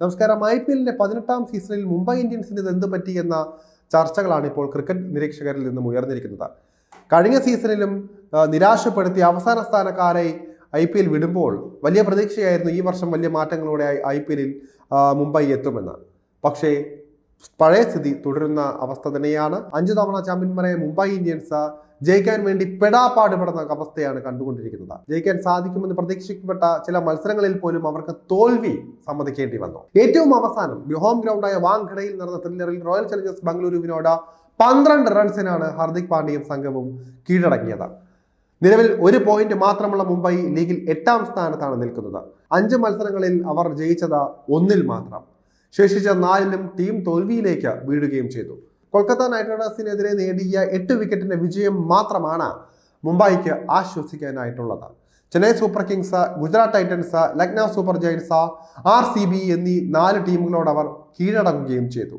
നമസ്കാരം. I P എല്ലിന്റെ പതിനെട്ടാം സീസണിൽ മുംബൈ ഇന്ത്യൻസിന് എന്ത് പറ്റി എന്ന ചർച്ചകളാണ് ഇപ്പോൾ ക്രിക്കറ്റ് നിരീക്ഷകരിൽ നിന്നും ഉയർന്നിരിക്കുന്നത്. കഴിഞ്ഞ സീസണിലും നിരാശപ്പെടുത്തി അവസാന സ്ഥാനക്കാരെ ഐ പി എൽ വിടുമ്പോൾ വലിയ പ്രതീക്ഷയായിരുന്നു ഈ വർഷം വലിയ മാറ്റങ്ങളോടെ ഐ പി എല്ലിൽ മുംബൈ എത്തുമെന്ന്. പക്ഷേ പഴയ സ്ഥിതി തുടരുന്ന അവസ്ഥ തന്നെയാണ്. അഞ്ചു തവണ ചാമ്പ്യന്മാരായ മുംബൈ ഇന്ത്യൻസ് ജയിക്കാൻ വേണ്ടി പെടാപ്പാടുപെടുന്ന അവസ്ഥയാണ് കണ്ടുകൊണ്ടിരിക്കുന്നത്. ജയിക്കാൻ സാധിക്കുമെന്ന് പ്രതീക്ഷിക്കപ്പെട്ട ചില മത്സരങ്ങളിൽ പോലും അവർക്ക് തോൽവി സമ്മതിക്കേണ്ടി വന്നു. ഏറ്റവും അവസാനം ഹോം ഗ്രൗണ്ടായ വാങ്ഖടയിൽ നടന്ന ത്രില്ലറിൽ റോയൽ ചലഞ്ചേഴ്സ് ബംഗളൂരുവിനോട് പന്ത്രണ്ട് റൺസിനാണ് ഹാർദിക് പാണ്ഡ്യയും സംഘവും കീഴടങ്ങിയത്. നിലവിൽ ഒരു പോയിന്റ് മാത്രമുള്ള മുംബൈ ലീഗിൽ എട്ടാം സ്ഥാനത്താണ് നിൽക്കുന്നത്. അഞ്ച് മത്സരങ്ങളിൽ അവർ ജയിച്ചത് ഒന്നിൽ മാത്രം. ശേഷിച്ച നാലിലും ടീം തോൽവിയിലേക്ക് വീഴുകയും ചെയ്തു. കൊൽക്കത്ത നൈറ്റ് റൈഡേഴ്സിനെതിരെ നേടിയ എട്ട് വിക്കറ്റിന്റെ വിജയം മാത്രമാണ് മുംബൈക്ക് ആശ്വസിക്കാനായിട്ടുള്ളത്. Chennai Super Kings Gujarat Titans Lucknow Super Giants R C B എന്നീ നാല് ടീമുകളോട് അവർ കീഴടങ്ങുകയും ചെയ്തു.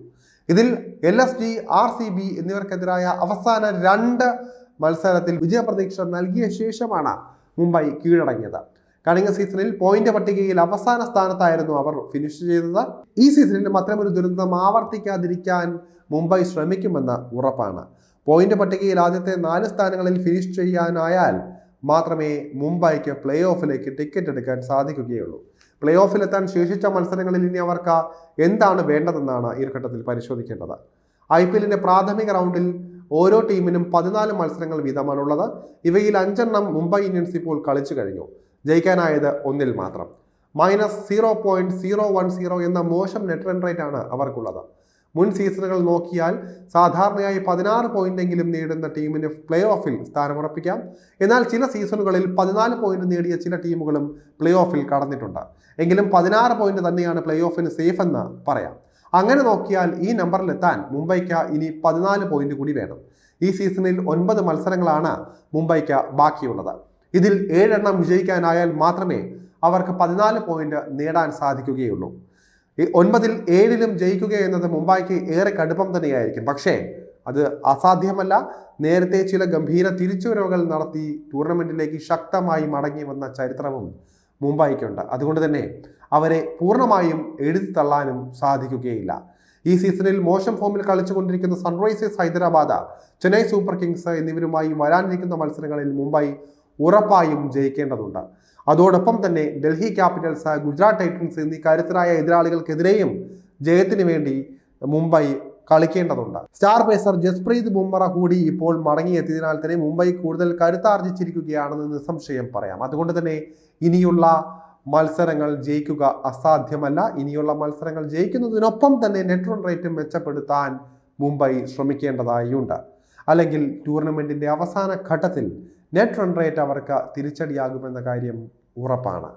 ഇതിൽ L S G R C B എന്നിവർക്കെതിരായ അവസാന രണ്ട് മത്സരത്തിൽ വിജയപ്രതീക്ഷ നൽകിയ ശേഷമാണ് മുംബൈ കീഴടങ്ങിയത്. കഴിഞ്ഞ സീസണിൽ പോയിന്റ് പട്ടികയിൽ അവസാന സ്ഥാനത്തായിരുന്നു അവർ. ഫിനിഷ് ചെയ്തത് ഈ സീസണിലും അത്തരമൊരു ദുരന്തം ആവർത്തിക്കാതിരിക്കാൻ മുംബൈ ശ്രമിക്കുമെന്ന് ഉറപ്പാണ്. പോയിന്റ് പട്ടികയിൽ ആദ്യത്തെ നാല് സ്ഥാനങ്ങളിൽ ഫിനിഷ് ചെയ്യാനായാൽ മാത്രമേ മുംബൈക്ക് പ്ലേ ഓഫിലേക്ക് ടിക്കറ്റ് എടുക്കാൻ സാധിക്കുകയുള്ളൂ. പ്ലേ ഓഫിലെത്താൻ ശേഷിച്ച മത്സരങ്ങളിൽ ഇനി അവർക്ക് എന്താണ് വേണ്ടതെന്നാണ് ഈ ഘട്ടത്തിൽ പരിശോധിക്കേണ്ടത്. ഐ പി എല്ലിന്റെ പ്രാഥമിക റൗണ്ടിൽ ഓരോ ടീമിനും പതിനാല് മത്സരങ്ങൾ വീതമാണുള്ളത്. ഇവയിൽ അഞ്ചെണ്ണം മുംബൈ ഇന്ത്യൻസ് ഇപ്പോൾ കളിച്ചു കഴിഞ്ഞു. ജയിക്കാനായത് ഒന്നിൽ മാത്രം. Minus zero point zero one zero എന്ന മോശം നെറ്റ് റൺ റേറ്റ് ആണ് അവർക്കുള്ളത്. മുൻ സീസണുകൾ നോക്കിയാൽ സാധാരണയായി പതിനാറ് പോയിന്റെങ്കിലും നേടുന്ന ടീമിന് പ്ലേ ഓഫിൽ സ്ഥാനമുറപ്പിക്കാം. എന്നാൽ ചില സീസണുകളിൽ പതിനാല് പോയിന്റ് നേടിയ ചില ടീമുകളും പ്ലേ ഓഫിൽ കടന്നിട്ടുണ്ട്. എങ്കിലും പതിനാറ് പോയിന്റ് തന്നെയാണ് പ്ലേ ഓഫിന് സേഫ് എന്ന് പറയാം. അങ്ങനെ നോക്കിയാൽ ഈ നമ്പറിലെത്താൻ മുംബൈക്ക് ഇനി പതിനാല് പോയിന്റ് കൂടി വേണം. ഈ സീസണിൽ ഒൻപത് മത്സരങ്ങളാണ് മുംബൈക്ക് ബാക്കിയുള്ളത്. ഇതിൽ ഏഴെണ്ണം വിജയിക്കാനായാൽ മാത്രമേ അവർക്ക് പതിനാല് പോയിന്റ് നേടാൻ സാധിക്കുകയുള്ളൂ. ഈ ഒൻപതിൽ ഏഴിലും ജയിക്കുക എന്നത് മുംബൈക്ക് ഏറെ കടുപ്പം തന്നെയായിരിക്കും. പക്ഷേ അത് അസാധ്യമല്ല. നേരത്തെ ചില ഗംഭീര തിരിച്ചുവരവുകൾ നടത്തി ടൂർണമെന്റിലേക്ക് ശക്തമായി മടങ്ങി വന്ന ചരിത്രവും മുംബൈക്കുണ്ട്. അതുകൊണ്ട് തന്നെ അവരെ പൂർണമായും എഴുതി തള്ളാനും സാധിക്കുകയില്ല. ഈ സീസണിൽ മോശം ഫോമിൽ കളിച്ചുകൊണ്ടിരിക്കുന്ന Sunrisers Hyderabad Chennai Super Kings എന്നിവരുമായി വരാനിരിക്കുന്ന മത്സരങ്ങളിൽ മുംബൈ ഉറപ്പായും ജയിക്കേണ്ടതുണ്ട്. അതോടൊപ്പം തന്നെ ഡൽഹി ക്യാപിറ്റൽസ് ഗുജറാത്ത് ടൈറ്റൻസ് എന്നീ കരുത്തരായ എതിരാളികൾക്കെതിരെയും ജയത്തിന് വേണ്ടി മുംബൈ കളിക്കേണ്ടതുണ്ട്. സ്റ്റാർ പേസർ ജസ്പ്രീത് ബുംറ കൂടി ഇപ്പോൾ മടങ്ങിയെത്തിയതിനാൽ തന്നെ മുംബൈ കൂടുതൽ കരുത്താർജിച്ചിരിക്കുകയാണെന്ന് നിസ്സംശയം പറയാം. അതുകൊണ്ട് തന്നെ ഇനിയുള്ള മത്സരങ്ങൾ ജയിക്കുക അസാധ്യമല്ല. ഇനിയുള്ള മത്സരങ്ങൾ ജയിക്കുന്നതിനൊപ്പം തന്നെ നെറ്റ് റൺ റേറ്റ് മെച്ചപ്പെടുത്താൻ മുംബൈ ശ്രമിക്കേണ്ടതായുണ്ട്. അല്ലെങ്കിൽ ടൂർണമെന്റിന്റെ അവസാന ഘട്ടത്തിൽ നെറ്റ് റൺ റേറ്റ് അവർക്ക് തിരിച്ചടിയാകുമെന്ന കാര്യം ഉറപ്പാണ്.